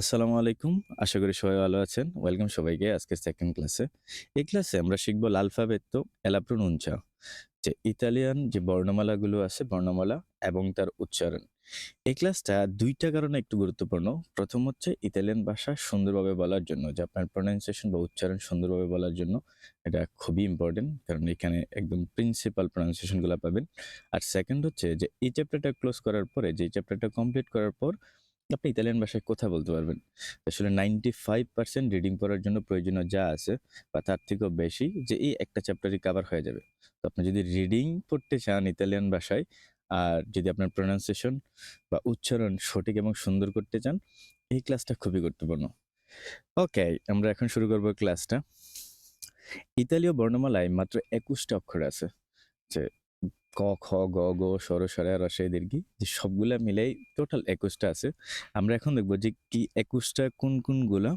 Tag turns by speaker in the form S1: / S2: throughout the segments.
S1: আসসালামু আলাইকুম। আশা করি সবাই ভালো আছেন। ওয়েলকাম সবাইকে আজকের সেকেন্ড ক্লাসে। এই ক্লাসে আমরা শিখব e la pronuncia যে ইতালিয়ান যে বর্ণমালাগুলো আছে, বর্ণমালা এবং তার উচ্চারণ। এই ক্লাসটা দুইটা কারণে একটু গুরুত্বপূর্ণ। প্রথম হচ্ছে ইতালিয়ান ভাষা সুন্দরভাবে বলার জন্য, যে আপনার প্রনাউন্সিয়েশন বা উচ্চারণ সুন্দরভাবে বলার জন্য এটা খুবই ইম্পর্টেন্ট কারণ এখানে একদম প্রিন্সিপাল প্রনাউন্সিয়েশনগুলা পাবেন। আর সেকেন্ড হচ্ছে যে এই চ্যাপ্টারটা ক্লোজ করার পরে, যে চ্যাপ্টারটা কমপ্লিট করার পর আপনি ইতালিয়ান ভাষায় কথা বলতে পারবেন। আসলে 95% রিডিং পড়ার জন্য প্রয়োজনীয় যা আছে বা তার থেকেও বেশি যে এই একটা চ্যাপ্টারই কভার হয়ে যাবে। তো আপনি যদি রিডিং পড়তে চান ইতালিয়ান ভাষায় আর যদি আপনার প্রনাউন্সিয়েশন বা উচ্চারণ সঠিক এবং সুন্দর করতে চান, এই ক্লাসটা খুবই গুরুত্বপূর্ণ। ওকে, আমরা এখন শুরু করব ক্লাসটা। ইতালীয় বর্ণমালায় মাত্র একুশটা অক্ষর আছে। যে ক, খ, গ, গ স, র, স, র, র, এ, দীর্ঘ যে সবগুলা মিলেই টোটাল একুশটা আছে। আমরা এখন দেখব যে কি ২১ টা কোন কোনগুলা?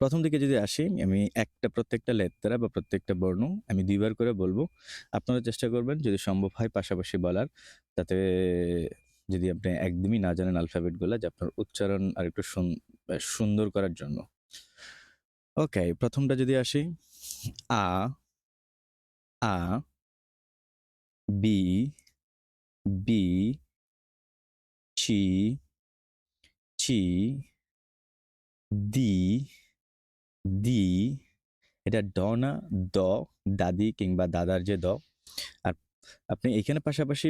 S1: প্রথম দিকে যদি আসি আমি একটা প্রত্যেকটা লেত্রা বা প্রত্যেকটা বর্ণ আমি দুইবার করে বলব আপনারা চেষ্টা করবেন যদি সম্ভব হয় পাশাপাশি বলার। তাতে যদি আপনি একদমই না জানেন অ্যালফাবেটগুলা যে আপনার উচ্চারণ আরেকটু সুন আ সুন্দর করার জন্য। ওকে, প্রথমটা যদি আসি আ আ বি বি চি চি দি দি এটা ড না দ দাদি কিংবা দাদার যে দ আর আপনি এখানে পাশাপাশি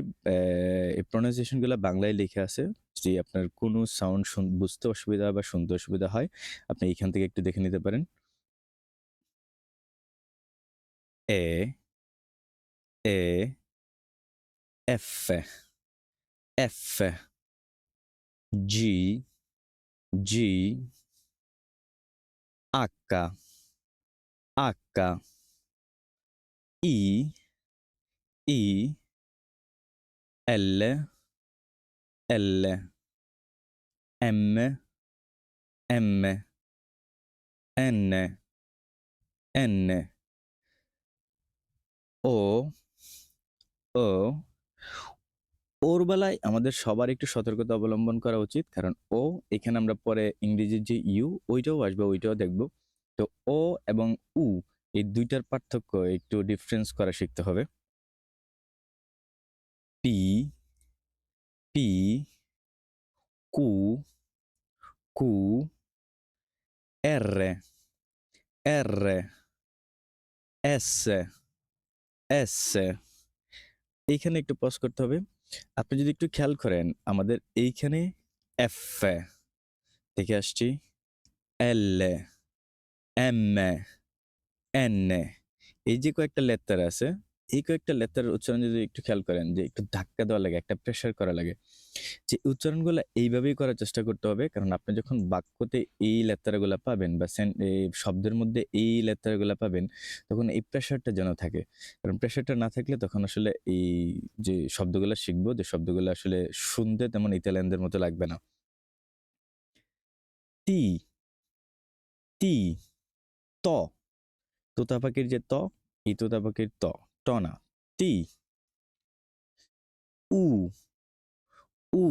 S1: এই প্রনাউন্সিয়েশনগুলো বাংলায় লেখা আছে। যদি আপনার কোনো সাউন্ড বুঝতে অসুবিধা বা শুনতে অসুবিধা হয়, আপনি এখান থেকে একটু দেখে নিতে পারেন। এ E F. F. G. G. H. H. I. I. L. L. M. M. N. N. O. O ওর বেলায় আমাদের সবার একটু সতর্কতা অবলম্বন করা উচিত। কারণ ও, এখানে আমরা পরে ইংরেজির যে ইউ, ওইটাও আসবে, ওইটাও দেখব। তো ও এবং উ, এই দুইটার পার্থক্য একটু ডিফারেন্স করা শিখতে হবে। পি পি কু কু R R S S এইখানে একটু পজ করতে হবে। আপনি যদি একটু খেয়াল করেন, আমাদের এইখানে এফ থেকে আসছি এল এম এন এই যে কয়েকটা লেত্তার আছে এই কয়েকটা লেতার উচ্চারণ যদি একটু খেয়াল করেন, যে একটু ধাক্কা দেওয়া লাগে, একটা প্রেশার করা লাগে, যে উচ্চারণগুলো এইভাবেই করার চেষ্টা করতে হবে। কারণ আপনি যখন বাক্যতে এই লেত্তারাগুলা পাবেন বা শব্দের মধ্যে এই লেত্তারাগুলা পাবেন, তখন এই প্রেশারটা যেন থাকে। কারণ প্রেশারটা না থাকলে তখন আসলে এই যে শব্দগুলো শিখব, যে শব্দগুলো আসলে শুনতে তেমন ইতালিয়ানদের মতো লাগবে না। টি টি, ত তোতা পাখির যে ত, এই তোতা পাখির ত। ট না তি উ উ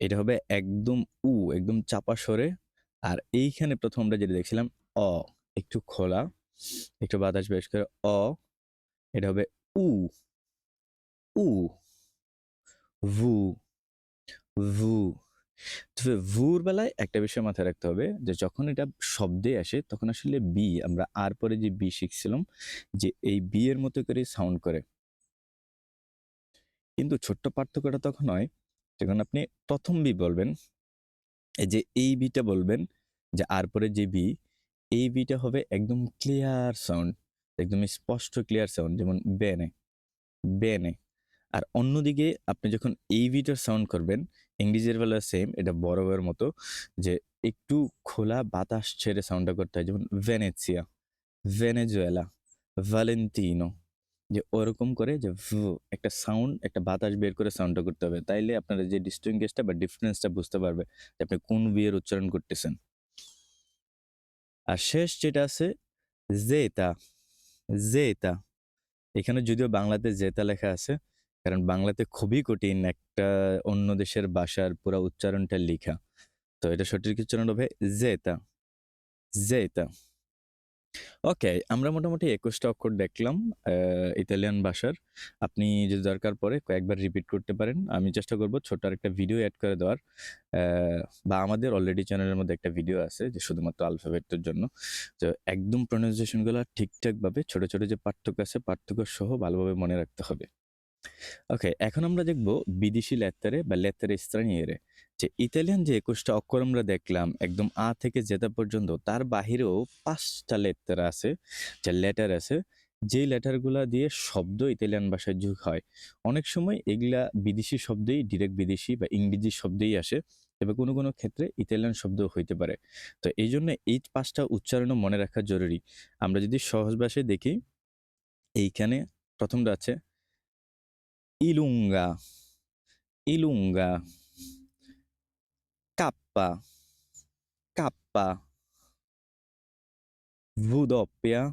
S1: এটা হবে একদম উ একদম চাপা সরে আর এইখানে প্রথম আমরা যেটা দেখছিলাম, অ, একটু খোলা, একটু বাতাস বেশ করে অ, এটা হবে উ। উ। ভু। তবে ভুর বেলায় একটা বিষয় মাথায় রাখতে হবে যে যখন এটা শব্দে আসে, তখন আসলে বি আমরা আর পরে যে বি শিখছিলাম, যে এই বি এর মতো করে সাউন্ড করে। কিন্তু ছোট্ট পার্থক্যটা তখন হয়, যখন আপনি প্রথম বি বলবেন যে এই বিটা বলবেন, যে আর পরে যে বি এই বিটা হবে একদম ক্লিয়ার সাউন্ড একদম স্পষ্ট ক্লিয়ার সাউন্ড যেমন বেনে বেনে আর অন্যদিকে আপনি যখন এই বিটার সাউন্ড করবেন ইংরেজির বেলা সেম এটা বড় মতো, যে একটু খোলা বাতাস ছেড়ে সাউন্ডটা করতে হয়, যেমন ভেনেসিয়া ভেনেজুয়েলা ভ্যালেন্টিনো যে ওরকম করে যে একটা সাউন্ড একটা বাতাস বের করে সাউন্ডটা করতে হবে। তাইলে আপনারা যে ডিস্টিংগুইশটা বা ডিফারেন্সটা বুঝতে পারবে যে আপনি কোন বিয়ের উচ্চারণ করতেছেন। আর শেষ যেটা আছে জেতা জেতা এখানে যদিও বাংলাতে জেতা লেখা আছে কারণ বাংলাতে খুবই কঠিন একটা অন্য দেশের ভাষার পুরা উচ্চারণটা লিখা। তো এটা সঠিক উচ্চারণ হবে জেতা। জেতা। ওকে, আমরা মোটামুটি ২১ টা অক্ষর দেখলাম ইতালিয়ান ভাষার। আপনি যদি দরকার পড়ে কয়েকবার রিপিট করতে পারেন। আমি চেষ্টা করব ছোট্ট আরেকটা ভিডিও অ্যাড করে দেওয়ার। বা আমাদের অলরেডি চ্যানেলের মধ্যে একটা ভিডিও আছে যে শুধুমাত্র আলফাবেটের জন্য। তো একদম প্রনাউন্সিয়েশনগুলা ঠিকঠাকভাবে ছোট, ছোট যে পার্থক্য আছে পার্থক্য সহ ভালোভাবে মনে রাখতে হবে। ওকে, এখন আমরা দেখব বিদেশি লেত্তারে বা লেত্তারে straniere যে ইতালিয়ান যে ২১ টা অক্ষর আমরা দেখলাম একদম আ থেকে জেতা পর্যন্ত তার বাহিরেও ৫ টা লেত্তারা আছে, যে লেটার আছে। যেই লেটারগুলা দিয়ে শব্দ ইতালিয়ান ভাষায় যুগ হয়। অনেক সময় এগুলা বিদেশি শব্দেই ডিরেক্ট বিদেশি বা ইংরেজি শব্দেই আসে। তবে কোনো, কোনো ক্ষেত্রে ইতালিয়ান শব্দও হইতে পারে। তো এই জন্য এই পাঁচটা উচ্চারণও মনে রাখা জরুরি। আমরা যদি সহজ ভাষায় দেখি এইখানে প্রথমটা আছে ইলুঙ্গা, ইলুঙ্গা। কাপ্পা, কাপ্পা। V doppia,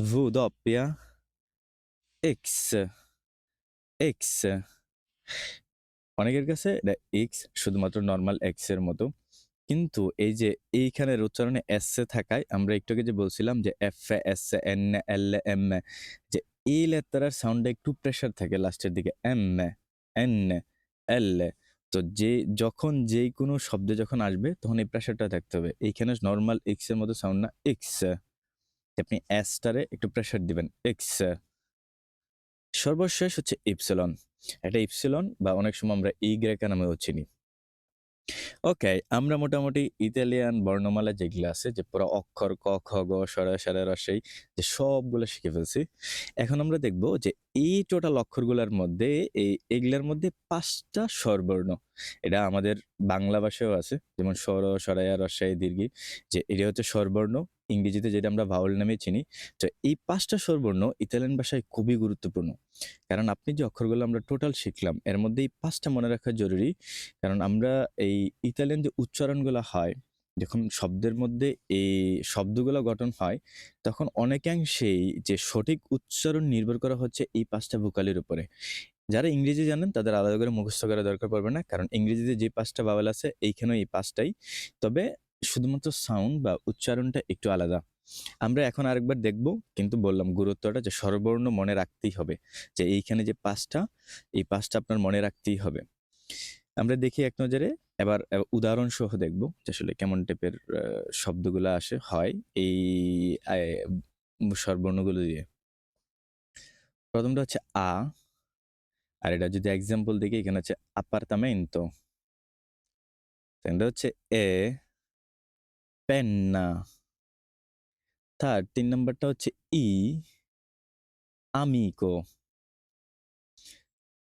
S1: V doppia. X, X. অনেকের কাছে এটা এক্স শুধুমাত্র নর্মাল X এর মতো। কিন্তু এই যে এইখানের উচ্চারণে এস থাকায় আমরা একটু আগে যে বলছিলাম যে F S N L M যে এই লেত্তারার সাউন্ডে একটু প্রেশার থাকে লাস্টের দিকে এম এন এল। তো যে যখন যেই কোনো শব্দে যখন আসবে তখন এই প্রেশারটা থাকতে হবে। এইখানে নর্মাল এক্সের মতো সাউন্ড না এক্স। আপনি এস টারে একটু প্রেশার দিবেন এক্স। সর্বশেষ হচ্ছে ইপসিলন। এটা ইপসিলন বা অনেক সময় আমরা ই ইগ্রেকা নামেও চিনি। ওকে, আমরা মোটামুটি ইতালিয়ান বর্ণমালা যেগুলো আছে যে পুরো অক্ষর ক, খ, গ, সরা সরা রসাই যে সবগুলো শিখে ফেলছি। এখন আমরা দেখব যে এই টোটাল অক্ষরগুলোর মধ্যে এই এগুলার মধ্যে ৫ টা স্বরবর্ণ। এটা আমাদের বাংলা ভাষায়ও আছে। যেমন স্বর সরায়া রসাই দীর্ঘ যে এটা হচ্ছে স্বরবর্ণ। ইংরেজিতে যেটা আমরা ভাওয়েল নামে চিনি। তো এই ৫ টা স্বরবর্ণ ইতালিয়ান ভাষায় খুবই গুরুত্বপূর্ণ। কারণ আপনি যে অক্ষরগুলো আমরা টোটাল শিখলাম এর মধ্যে এই পাঁচটা মনে রাখা জরুরি। কারণ আমরা এই ইতালিয়ান যে উচ্চারণগুলো হয়, যখন শব্দের মধ্যে এই শব্দগুলো গঠন হয়, তখন অনেকাংশেই যে সঠিক উচ্চারণ নির্ভর করা হচ্ছে এই ৫ টা ভোকালের উপরে। যারা ইংরেজি জানেন তাদের আলাদা করে মুখস্থ করার দরকার পড়বে না। কারণ ইংরেজিতে যে ৫ টা ভাওয়েল আছে এইখানেও এই পাঁচটাই তবে শুধুমাত্র সাউন্ড বা উচ্চারণটা একটু আলাদা। আমরা এখন আরেকবার দেখব কিন্তু বললাম গুরুত্বটা যে স্বরবর্ণ মনে রাখতেই হবে। যে এইখানে যে ৫ টা, এই ৫ টা আপনার মনে রাখতেই হবে। আমরা দেখি এক নজরে এবার এ উদাহরণ সহ দেখব যে আসলে কেমন টাইপের শব্দগুলা আসে হয় এই স্বরবর্ণগুলো দিয়ে। প্রথমটা হচ্ছে আ। আর এটা যদি এক্সাম্পল দেখি এখানে হচ্ছে আপার appartamento। সেকেন্ড হচ্ছে এ penna। থার্ড ৩ নাম্বারটা হচ্ছে ই amico।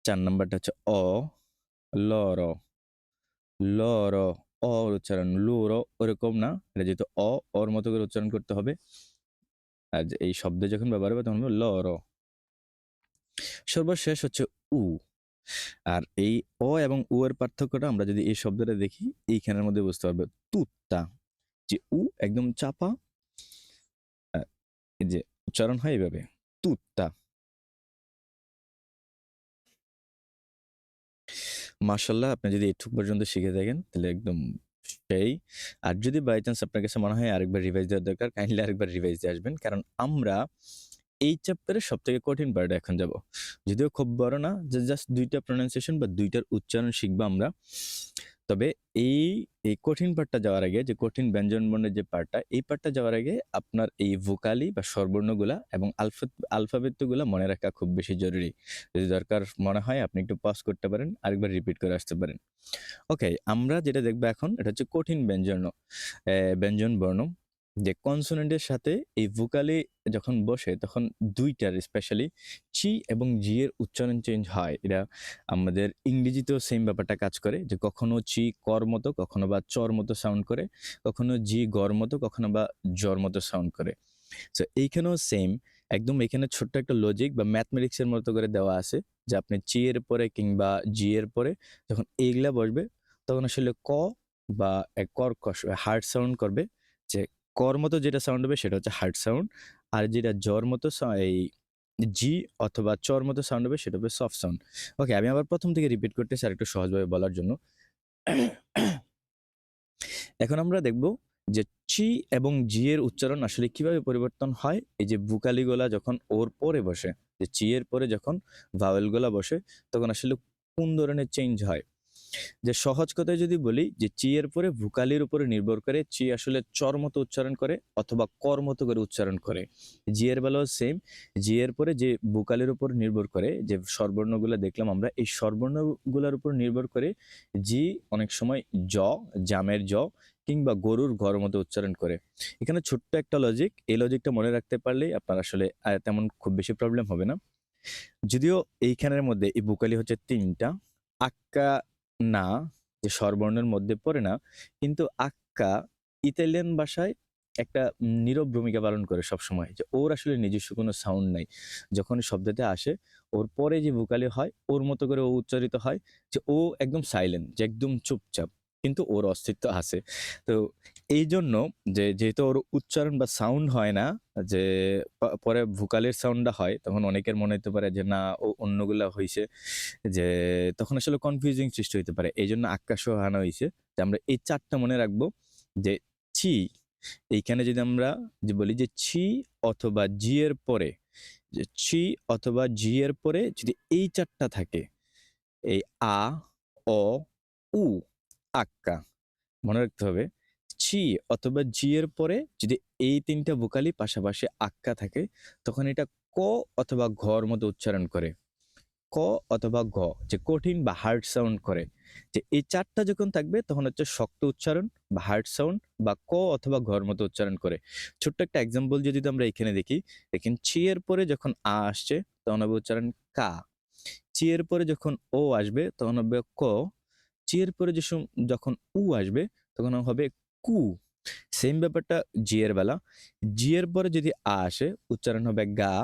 S1: ৪ নাম্বারটা হচ্ছে অ loro, loro অ উচ্চারণ লুরো ওরকম না। এটা যেহেতু অ, অর মতো করে উচ্চারণ করতে হবে। আর এই শব্দ যখন ব্যবহার হবে তখন বলব loro। সর্বশেষ হচ্ছে উ। আর এই অ এবং উ এর পার্থক্যটা আমরা যদি এই শব্দটা দেখি এইখানের মধ্যে বুঝতে পারব। তুত্তা যে উ একদম চাপা যে উচ্চারণ হয় এভাবে, তুত্তা। মাশাআল্লাহ আপনি যদি এটুক পর্যন্ত শিখে থাকেন, তাহলে একদম সেই। আর যদি বাই চান্স আপনার কাছে মনে হয় আরেকবার রিভাইজ দেওয়ার দরকার কাইন্ডলি আরেকবার রিভাইজ দিয়ে আসবেন। কারণ আমরা এই চ্যাপ্টারের সবথেকে কঠিন পার্টে এখন যাব। যদিও খুব বড় না, যে জাস্ট ২ টা প্রনাউন্সিয়েশন বা দুইটার উচ্চারণ শিখব আমরা। তবে এই, এই কঠিন পার্টটা যাওয়ার আগে যে কঠিন ব্যঞ্জন বর্ণের যে পার্টটা এই পার্টটা যাওয়ার আগে আপনার এই ভোকালি বা স্বরবর্ণগুলা এবং আলফা আলফাবেটগুলা মনে রাখা খুব বেশি জরুরি। যদি দরকার মনে হয় আপনি একটু পজ করতে পারেন, আরেকবার রিপিট করে আসতে পারেন। ওকে, আমরা যেটা দেখব এখন এটা হচ্ছে কঠিন ব্যঞ্জন ব্যঞ্জন ব্যঞ্জনবর্ণ। যে কনসোনেন্টের সাথে এই ভোকালি যখন বসে তখন দুইটার স্পেশালি চি এবং জি এর উচ্চারণ চেঞ্জ হয়। এটা আমাদের ইংরেজিতেও সেম ব্যাপারটা কাজ করে যে কখনো চি কর মতো, কখনো বা চর মতো সাউন্ড করে, কখনো জি গর মতো, কখনো বা জর মতো সাউন্ড করে। সো এইখানেও সেম একদম এখানে ছোট্ট একটা লজিক বা ম্যাথমেটিক্সের মতো করে দেওয়া আছে যে আপনি চি এর পরে কিংবা জি এর পরে যখন এইগুলা বসবে তখন আসলে ক বা কর্কশ হার্ড সাউন্ড করবে। যে কর মতো যেটা সাউন্ড হবে সেটা হচ্ছে হার্ড সাউন্ড। আর যেটা জ্বর মতো এই জি অথবা চর মতো সাউন্ড হবে সেটা হবে সফট সাউন্ড ওকে আমি আবার প্রথম থেকে রিপিট করতেছি আর একটু সহজভাবে বলার জন্য। এখন আমরা দেখব যে চি এবং জি এর উচ্চারণ আসলে কীভাবে পরিবর্তন হয়? এই যে বুকালিগুলা যখন ওর পরে বসে, যে চি এর পরে যখন ভাওয়েলগুলা বসে, তখন আসলে কোন ধরনের চেঞ্জ হয়? যে সহজ কথায় যদি বলি যে চি এর পরে ভুকালির উপরে নির্ভর করে, চি আসলে চর মতো উচ্চারণ করে অথবা কর মতো করে উচ্চারণ করে। জি এর বেলাও সেম জি এর পরে যে ভুকালির উপর নির্ভর করে, যে স্বরবর্ণগুলো দেখলাম আমরা, এই স্বরবর্ণগুলোর উপর নির্ভর করে জি অনেক সময় জ, জামের জ কিংবা গরুর ঘর মতো উচ্চারণ করে। এখানে ছোট্ট একটা লজিক এই লজিকটা মনে রাখতে পারলেই আপনার আসলে তেমন খুব বেশি প্রবলেম হবে না। যদিও এইখানের মধ্যে এই বুকালি হচ্ছে তিনটা, আক্কা না, যে স্বরবর্ণের মধ্যে পড়ে না, কিন্তু আক্কা ইতালিয়ান ভাষায় একটা নীরব ভূমিকা পালন করে সব সময় যে ওর আসলে নিজস্ব কোনো সাউন্ড নাই। যখন শব্দতে আসে, ওর পরে যে ভোকালি হয়, ওর মতো করে ও উচ্চারিত হয়, যে ও একদম সাইলেন্ট যে একদম চুপচাপ, কিন্তু ওর অস্তিত্ব আছে। তো এই জন্য যে যেহেতু ওর উচ্চারণ বা সাউন্ড হয় না, যে পরে ভোকালের সাউন্ডটা হয়, তখন অনেকের মনে হতে পারে যে না, ও অন্যগুলা হয়েছে যে তখন আসলে কনফিউজিং সৃষ্টি হতে পারে। এই জন্য আকাশ আনা হয়েছে যে আমরা এই চারটা মনে রাখব, যে ছি, এইখানে যদি আমরা যে বলি যে ছি অথবা জি এর পরে, যে ছি অথবা জি এর পরে যদি এই চারটা থাকে, এই আ, অ, উ, আক্কা, মনে রাখতে হবে। ছি অথবা জি এর পরে যদি এই তিনটা ভোকালি পাশাপাশি আক্কা থাকে, তখন এটা ক অথবা ঘর মতো উচ্চারণ করে। ক অথবা ঘ, যে কঠিন বা হার্ড সাউন্ড করে। যে এই চারটা যখন থাকবে, তখন হচ্ছে শক্ত উচ্চারণ বা হার্ড সাউন্ড বা ক অথবা ঘর মতো উচ্চারণ করে। ছোট্ট একটা এক্সাম্পল যদি আমরা এখানে দেখি, দেখেন চি এর পরে যখন আ আসছে, তখন হবে উচ্চারণ কা। চি এর পরে যখন ও আসবে, তখন হবে ক। চি এর পরে যখন উ আসবে, তখন হবে কু সেম ব্যাপারটা জি এর বেলা। জি এর পরে যদি আ আসে, উচ্চারণ হবে গা।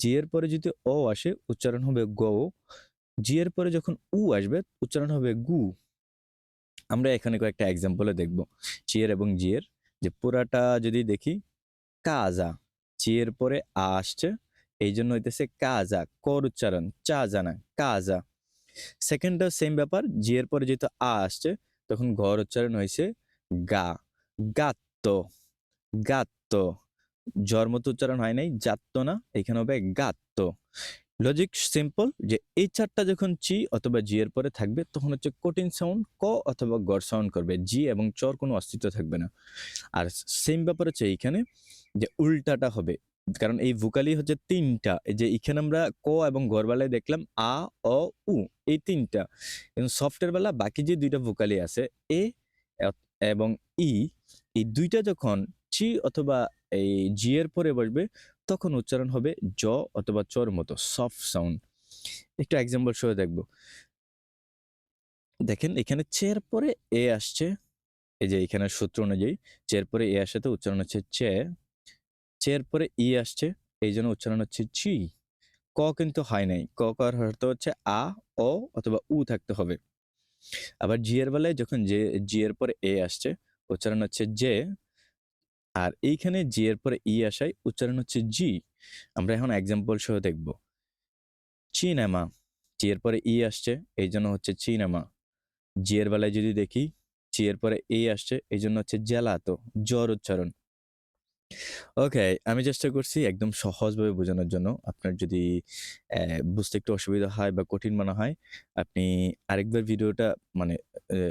S1: জি এর পরে যদি অ আসে, উচ্চারণ হবে গ। জি এর পরে যখন উ আসবে, উচ্চারণ হবে গু। আমরা এখানে কয়েকটা এক্সাম্পলে দেখব। চি এর এবং জি এর যে পুরাটা যদি দেখি, কাজা। চি এর পরে আ আসছে এই জন্য হইতেছে কাজা, কর উচ্চারণ, চা জানা, কাজা। সেকেন্ডটা সেম ব্যাপার জি এর পরে যেহেতু আ আসছে, তখন ঘর উচ্চারণ হয়েছে গা, গাত্ত গাত্ত। জ্বর মতো উচ্চারণ হয় নাই জাত্ত না, এখানে হবে গাত্ত। লজিক সিম্পল যে এই চারটা যখন চি অথবা জি এর পরে থাকবে, তখন হচ্ছে কঠিন সাউন্ড ক অথবা গড় সাউন্ড করবে। জি এবং চর কোনো অস্তিত্ব থাকবে না। আর সেম ব্যাপার হচ্ছে এইখানে যে উল্টাটা হবে। কারণ এই ভোকালি হচ্ছে তিনটা। এই যে এখানে আমরা ক এবং গড়বেলায় দেখলাম আ, অ, উ, এই তিনটা। কিন্তু সফটের বেলা বাকি যে দুইটা ভোকালি আছে, এ এবং ই, এই দুইটা যখন চি অথবা এই জি এর পরে বসবে, তখন উচ্চারণ হবে জ অথবা চর মতো সফট সাউন্ড একটু এক্সাম্পল সহ দেখব। দেখেন, এখানে চের পরে এ আসছে, এই যে এখানে সূত্র অনুযায়ী চের পরে এ আসে তো উচ্চারণ হচ্ছে চে চের পরে ই আসছে, এই জন্য উচ্চারণ হচ্ছে চি ক কিন্তু হয় নাই, ক কর হতে হচ্ছে আ ও অথবা উ থাকতে হবে। আবার জি এর বেলায় যখন যে জি এর পরে এ আসছে, উচ্চারণ হচ্ছে জে আর এইখানে জি এর পরে ই আসায় উচ্চারণ হচ্ছে জি আমরা এখন এক্সাম্পল সহ দেখব। চিনেমা চি এর পরে ই আসছে এই জন্য হচ্ছে চিনেমা জি এর বেলায় যদি দেখি চি এর পরে এ আসছে এই জন্য হচ্ছে জেলাতো জ্বর উচ্চারণ। ওকে, আমি চেষ্টা করছি একদম সহজভাবে বোঝানোর জন্য। আপনার যদি বুঝতে একটু অসুবিধা হয় বা কঠিন মনে হয়, আপনি আরেকবার ভিডিওটা মানে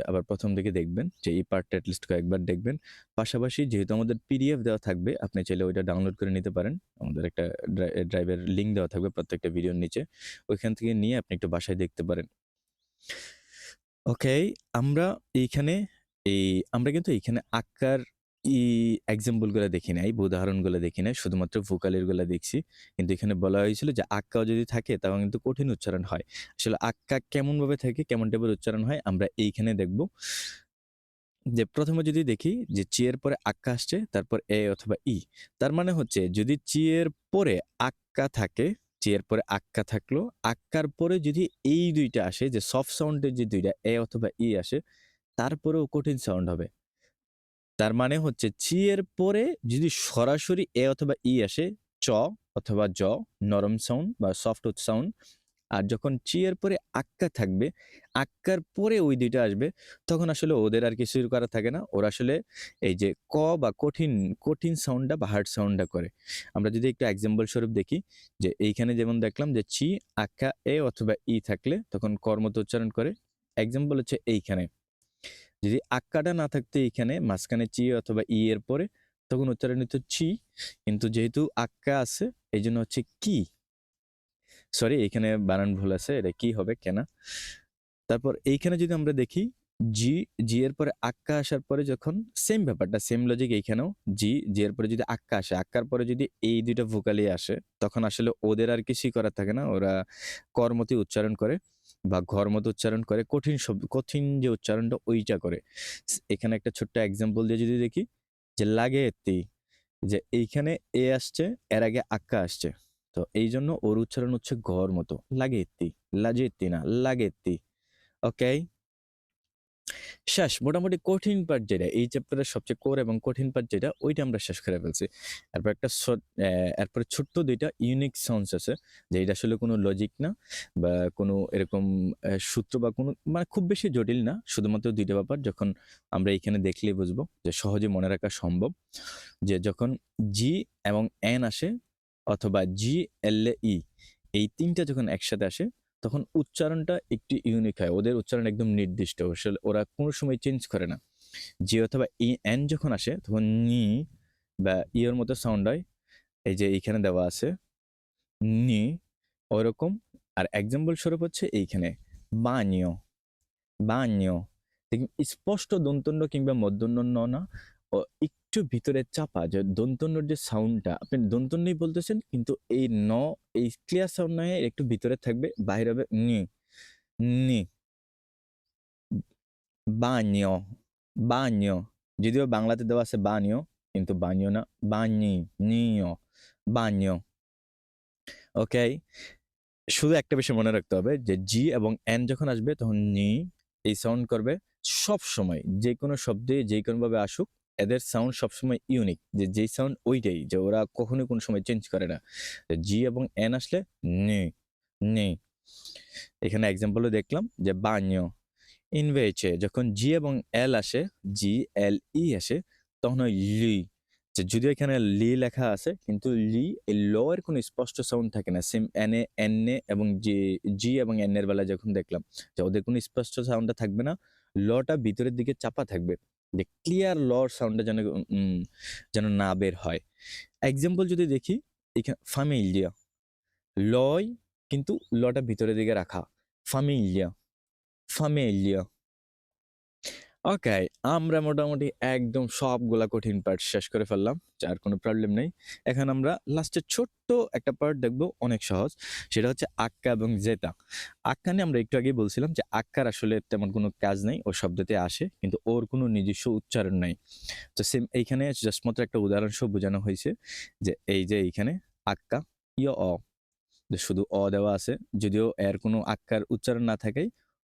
S1: আবার প্রথম থেকে দেখবেন যে এই পার্টটা অ্যাটলিস্ট কয়েকবার দেখবেন। পাশাপাশি যেহেতু আমাদের পিডিএফ দেওয়া থাকবে, আপনি চাইলে ওইটা ডাউনলোড করে নিতে পারেন। আমাদের একটা ড্রাইভের লিঙ্ক দেওয়া থাকবে প্রত্যেকটা ভিডিওর নিচে। ওইখান থেকে নিয়ে আপনি একটু বাসায় দেখতে পারেন। ওকে, আমরা এইখানে, এই, আমরা কিন্তু এইখানে আকার ই এক্সাম্পলগুলো দেখি নাই উদাহরণগুলো দেখি নাই, শুধুমাত্র ভোকালেরগুলা দেখছি। কিন্তু এখানে বলা হয়েছিল যে আক্কাও যদি থাকে, তাও কিন্তু কঠিন উচ্চারণ হয়। আসলে আক্কা কেমন ভাবে থাকে, কেমন টাইপের উচ্চারণ হয়, আমরা এইখানে দেখব। যে, প্রথমে যদি দেখি যে, চি এর পরে আক্কা আসছে, তারপর এ অথবা ই। তার মানে হচ্ছে, যদি চি এর পরে আক্কা থাকে, চি এর পরে আক্কা থাকল, আক্কার পরে যদি এই দুইটা আসে, যে সফট সাউন্ডের যে দুইটা, এ অথবা ই আসে, তারপরেও কঠিন সাউন্ড হবে। তার মানে হচ্ছে চি এর পরে যদি সরাসরি এ অথবা ই আসে, চ অথবা জ, নরম সাউন্ড বা সফট সাউন্ড আর যখন চি এর পরে আক্কা থাকবে, আক্কার পরে ওই দুইটা আসবে, তখন আসলে ওদের আর কিছু করা থাকে না। ওরা আসলে এই যে ক বা কঠিন কঠিন সাউন্ডটা বা হার্ড সাউন্ডটা করে। আমরা যদি একটু এক্সাম্পল স্বরূপ দেখি, যে এইখানে যেমন দেখলাম যে চি আক্কা, এ অথবা ই থাকলে তখন কর্মত উচ্চারণ করে। এক্সাম্পল হচ্ছে এইখানে। যদি আক্কাটা না থাকতো এখানে মাঝখানে চি অথবা ই এর পরে, তখন উচ্চারণ হতো চি, কিন্তু যেহেতু আক্কা আছে এই জন্য হচ্ছে কি? সরি এখানে বানান ভুল আছে, এটা কি হবে কেনা? তারপর এইখানে যদি আমরা দেখি জি জি এর পরে আক্কা আসার পরে যখন সেম ব্যাপারটা সেম লজিক এইখানেও জি জি এর পরে যদি আক্কা আসে, আক্কার পরে যদি এই দুইটা ভোকালি আসে, তখন আসলে ওদের আর কিছুই করার থাকে না। ওরা কর্মতি উচ্চারণ করে বা ঘর মতো উচ্চারণ করে, কঠিন শব্দ কঠিন যে উচ্চারণটা ওইটা করে। এখানে একটা ছোট্ট এক্সাম্পল দিয়ে যদি দেখি, যে লাগে এত্তি, যে এইখানে এ আসছে, এর আগে আক্কা আসছে। তো এই জন্য ওর উচ্চারণ হচ্ছে ঘর মতো লাগে এত্তি লাজে এত্তি না, লাগে এত্তি। ওকে শেষ, মোটামুটি কঠিন পার্ট যেটা, এই চ্যাপ্টারের সবচেয়ে কোর এবং কঠিন পার্ট যেটা, ওইটা আমরা শেষ করে ফেলছি। এরপর একটা এরপরে ছোট্ট দুইটা ইউনিক সাউন্ডস আছে, যে এটা আসলে কোনো লজিক না, বা কোনো এরকম সূত্র বা কোনো মানে খুব বেশি জটিল না, শুধুমাত্র দুইটা ব্যাপার, যখন আমরা এখানে দেখলেই বুঝব যে সহজে মনে রাখা সম্ভব, যে যখন জি এবং এন আসে, অথবা জি এল ই এই তিনটা যখন একসাথে আসে তখন উচ্চারণটা একটু ইউনিক হয়। ওদের উচ্চারণ একদম নির্দিষ্ট। ওরা কোনো সময় চেঞ্জ করে না। জি অথবা ই এন যখন আসে, তখন নি বা ইয়ের মতো সাউন্ড হয়। এই যে এইখানে দেওয়া আছে, নি ওরকম। আর এক্সাম্পল স্বরূপ হচ্ছে এইখানে বানিয় বানিয় স্পষ্ট দন্তন্য কিংবা মধ্যন্য না। একটু ভিতরে চাপা, যে দন্তন্যর যে সাউন্ডটা আপনি দন্তন্যই বলতেছেন, কিন্তু এই ন, এই ক্লিয়ার সাউন্ড নয় একটু ভিতরে থাকবে বাইরে হবে নি নি। বানিয় বানিয়। যদিও বাংলাতে দেওয়া আছে বানিয়, কিন্তু বানিয় না বানি নিয়, বানিয়। ওকে? শুধু একটা বিষয় মনে রাখতে হবে, যে জি এবং এন যখন আসবে, তখন নি এই সাউন্ড করবে সব সময় যে কোনো শব্দে যে কোনোভাবে আসুক এদের সাউন্ড সবসময় ইউনিক যে, যেই সাউন্ড ওইটাই, যে, ওরা কখনোই কোনো সময় চেঞ্জ করে না। জি এবং এন আসলে নে নে। এখানে এক্সাম্পলও দেখলাম যে, বান্য, ইনভেচে, যখন জি এবং এল আসে জি এল ই আসে, তখন ওই লি। যে, যদিও এখানে লি লেখা আছে, কিন্তু লি এই ল এর কোনো স্পষ্ট সাউন্ড থাকে না। Same N A N A এবং জি জি এবং এন এর বেলা যখন দেখলাম, যে, ওদের কোনো স্পষ্ট সাউন্ডটা থাকবে না লটা ভিতরের দিকে চাপা থাকবে। যে ক্লিয়ার লর সাউন্ডটা যেন যেন না বের হয়। এক্সাম্পল যদি দেখি, এখানে ফামিলিয়া লয় কিন্তু লটা ভিতরের দিকে রাখা। ফামিলিয়া ফামিলিয়া ওকে, আমরা মোটামুটি একদম সবগুলা কঠিন পার্ট শেষ করে ফেললাম আর কোনো প্রবলেম নেই। এখন আমরা লাস্টে ছোট্ট একটা পার্ট দেখব, অনেক সহজ। সেটা হচ্ছে আক্কা এবং জেতা। আক্কা নিয়ে আমরা একটু আগেই বলছিলাম যে আক্কার আসলে তেমন কোনো কাজ নেই, ও শব্দতে আসে, কিন্তু ওর কোনো নিজস্ব উচ্চারণ নেই। তো সেম এইখানে জাস্ট মাত্র একটা উদাহরণ সব বোঝানো হয়েছে যে এই যে এইখানে আক্কা ইয় অ শুধু অ দেওয়া আছে, যদিও এর কোনো আক্কার উচ্চারণ না থাকেই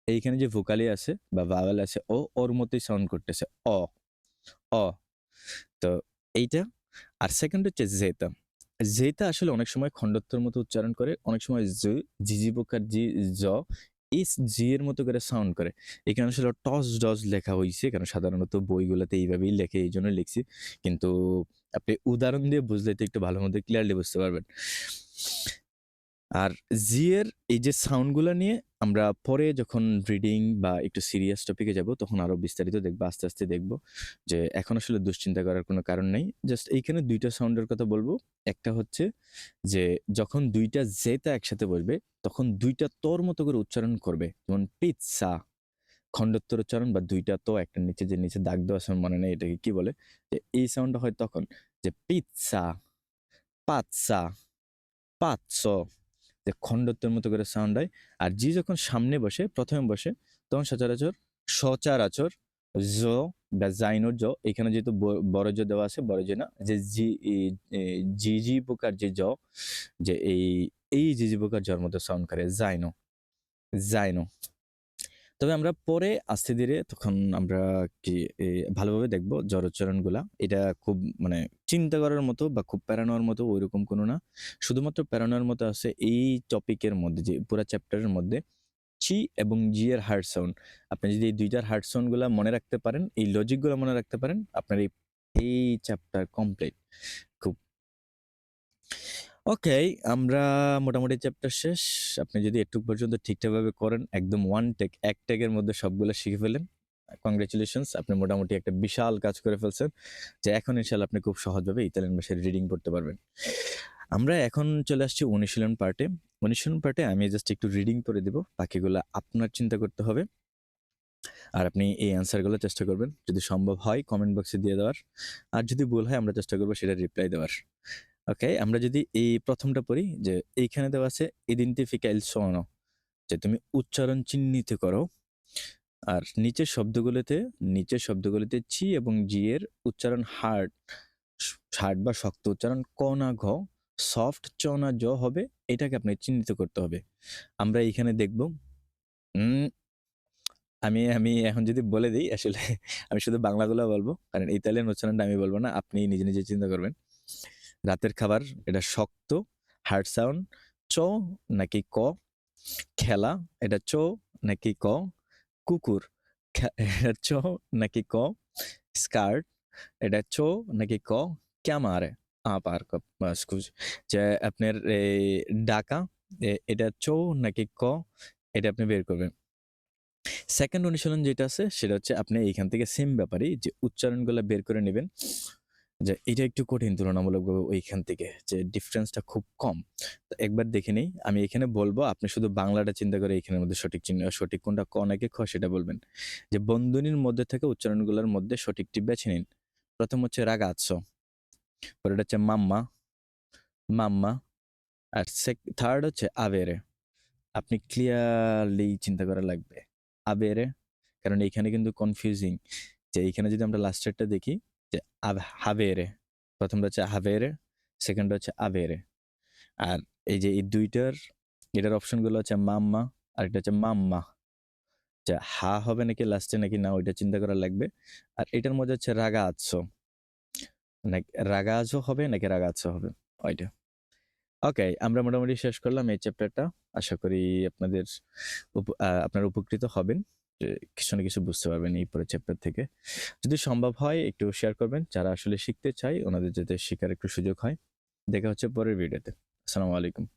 S1: এইখানে যে ভোকালি আছে বা ভাওয়াল আছে, ও ওর মতোই সাউন্ড করতেছে। অ অ। তো এইটা, আর সেকেন্ড হচ্ছে জেতা জেতা আসলে অনেক সময় খণ্ডত্বর মতো উচ্চারণ করে, অনেক সময় জ জিজি পোকার জি, জ ইস জি এর মতো করে সাউন্ড করে। এখানে আসলে টস ডস লেখা হয়েছে কারণ সাধারণত বইগুলোতে এইভাবেই লেখে, এই জন্য লিখছি। কিন্তু আপনি উদাহরণ দিয়ে বুঝলে তো একটু ভালো মতো ক্লিয়ারলি বুঝতে পারবেন। আর জি এর এই যে সাউন্ডগুলো নিয়ে আমরা পরে যখন রিডিং বা একটু সিরিয়াস টপিকে যাব, তখন আরও বিস্তারিত দেখব, আস্তে আস্তে দেখব যে এখন আসলে দুশ্চিন্তা করার কোনো কারণ নেই। জাস্ট এইখানে দুইটা সাউন্ডের কথা বলব। একটা হচ্ছে যে যখন দুইটা জেতা একসাথে বলবে তখন দুইটা তোর মতো করে উচ্চারণ করবে। যেমন পিৎসা খণ্ডত্তর উচ্চারণ বা দুইটা তো একটা নিচে যে নিচে দাগ দেওয়া সময় মনে নেই এটাকে কি বলে। যে এই সাউন্ডটা হয় তখন যে পিৎসা পাৎসা পাঁচশো যে খণ্ডত্বের মতো করে সাউন্ড হয়। আর জি যখন সামনে বসে, প্রথমে বসে, তখন সচরাচর সচরাচর জ বা জাইনোর জ, এখানে যেহেতু বড় জ দেওয়া আছে, বড় জ না, যে জি জি জি প্রকার যে জ, যে এই এই জি জি প্রকার জর মতো সাউন্ড করে, জাইনো জাইনো। তবে আমরা পরে আস্তে ধীরে তখন আমরা কি ভালোভাবে দেখব জ্বর এটা খুব মানে চিন্তা করার মতো বা খুব প্যারা নেওয়ার মতো ওইরকম কোনো না। শুধুমাত্র প্যারা নেওয়ার মতো আছে এই টপিকের মধ্যে যে পুরা চ্যাপ্টারের মধ্যে চি এবং জি এর হার্ড সাউন্ড। আপনি যদি এই ২ টার হার্ড সাউন্ডগুলা মনে রাখতে পারেন, এই লজিকগুলা মনে রাখতে পারেন, আপনার এই এই চ্যাপ্টার কমপ্লিট। খুব ওকে, আমরা মোটামুটি চ্যাপ্টার শেষ। আপনি যদি এটুক পর্যন্ত ঠিকঠাকভাবে করেন, একদম ওয়ান টেক, এক টেকের মধ্যে সবগুলা শিখে ফেলেন। কংগ্রাচুলেশনস আপনি মোটামুটি একটা বিশাল কাজ করে ফেলছেন। যে এখন ইনশাআল্লাহ আপনি খুব সহজভাবে ইতালিয়ান ভাষায় রিডিং পড়তে পারবেন। আমরা এখন চলে আসছি অনুশীলন পার্টে। অনুশীলন পার্টে আমি জাস্ট একটু রিডিং পড়ে দিব। বাকিগুলা আপনার চিন্তা করতে হবে। আর আপনি এই অ্যান্সারগুলো চেষ্টা করবেন। যদি সম্ভব হয় কমেন্ট বক্সে দিয়ে দেওয়ার। আর যদি ভুল হয় আমরা চেষ্টা করব সেটার রিপ্লাই দেওয়ার। ওকে, আমরা যদি এই প্রথমটা পড়ি যে এইখানে দেওয়া আছে il suono যে তুমি উচ্চারণ চিহ্নিত করো। আর নিচের শব্দগুলোতে নিচের শব্দগুলোতে চি এবং জি এর উচ্চারণ হার্ড হার্ড বা শক্ত উচ্চারণ ক না ঘ, সফট চ না জ হবে এটাকে আপনাকে চিহ্নিত করতে হবে। আমরা এইখানে দেখব আমি আমি এখন যদি বলে দিই আসলে আমি শুধু বাংলাগুলো বলব কারণ ইতালিয়ান উচ্চারণটা আমি বলব না। আপনি নিজে, নিজে চিন্তা করবেন। রাতের খাবার এটা শক্ত, হার্ড সাউন্ড চ নাকি ক? খেলা এটা চ নাকি ক? কুকুর চ নাকি ক? স্কার্ট এটা চ নাকি ক? chiamare আ পার্ক আ scusi যে আপনার এই ডাকা এটা চ নাকি ক? এটা আপনি বের করবেন। সেকেন্ড অনুশীলন যেটা আছে সেটা হচ্ছে আপনি এইখান থেকে সেম ব্যাপারেই যে উচ্চারণগুলো বের করে নিবেন। যে এটা একটু কঠিন তুলনামূলকভাবে ওইখান থেকে যে ডিফারেন্সটা খুব কম। তো একবার দেখে নিই, আমি এখানে বলব, আপনি শুধু বাংলাটা চিন্তা করে এখানের মধ্যে সঠিক চিহ্ন, সঠিক কোনটা ক নাকি খ সেটা বলবেন। যে বন্ধনীর মধ্যে থেকে উচ্চারণগুলোর মধ্যে সঠিকটি বেছে নিন। প্রথম হচ্ছে ragazzo পরেরটা হচ্ছে মাম্মা মাম্মা, আর থার্ড হচ্ছে আবেরে আপনি ক্লিয়ারলি চিন্তা করা লাগবে। আবেরে, কারণ এইখানে কিন্তু কনফিউজিং যে এইখানে যদি আমরা লাস্টেরটা দেখি যে আভ havere ১ম টা হচ্ছে avere, সেকেন্ড টা হচ্ছে avere আর এই যে এই দুইটার এটার অপশনগুলো হচ্ছে মাম্মা আর এটা হচ্ছে মাম্মা যে হা হবে নাকি লাস্টে নাকি না ওইটা চিন্তা করা লাগবে। আর এটার মধ্যে হচ্ছে রাগা ragazzo নাকি ragazzo হবে নাকি ragazzo হবে ওইটা। ওকে, আমরা মোটামুটি শেষ করলাম এই চ্যাপ্টারটা। আশা করি আপনাদের আপনারা উপকৃত হবেন। কিছু না কিছু বুঝতে পারবেন এই পরে চ্যাপ্টার থেকে। যদি সম্ভব হয়, একটু শেয়ার করবেন। যারা আসলে শিখতে চায়, ওনাদের যাতে শেখার একটু সুযোগ হয়। দেখা হচ্ছে পরের ভিডিওতে। আসসালামু আলাইকুম।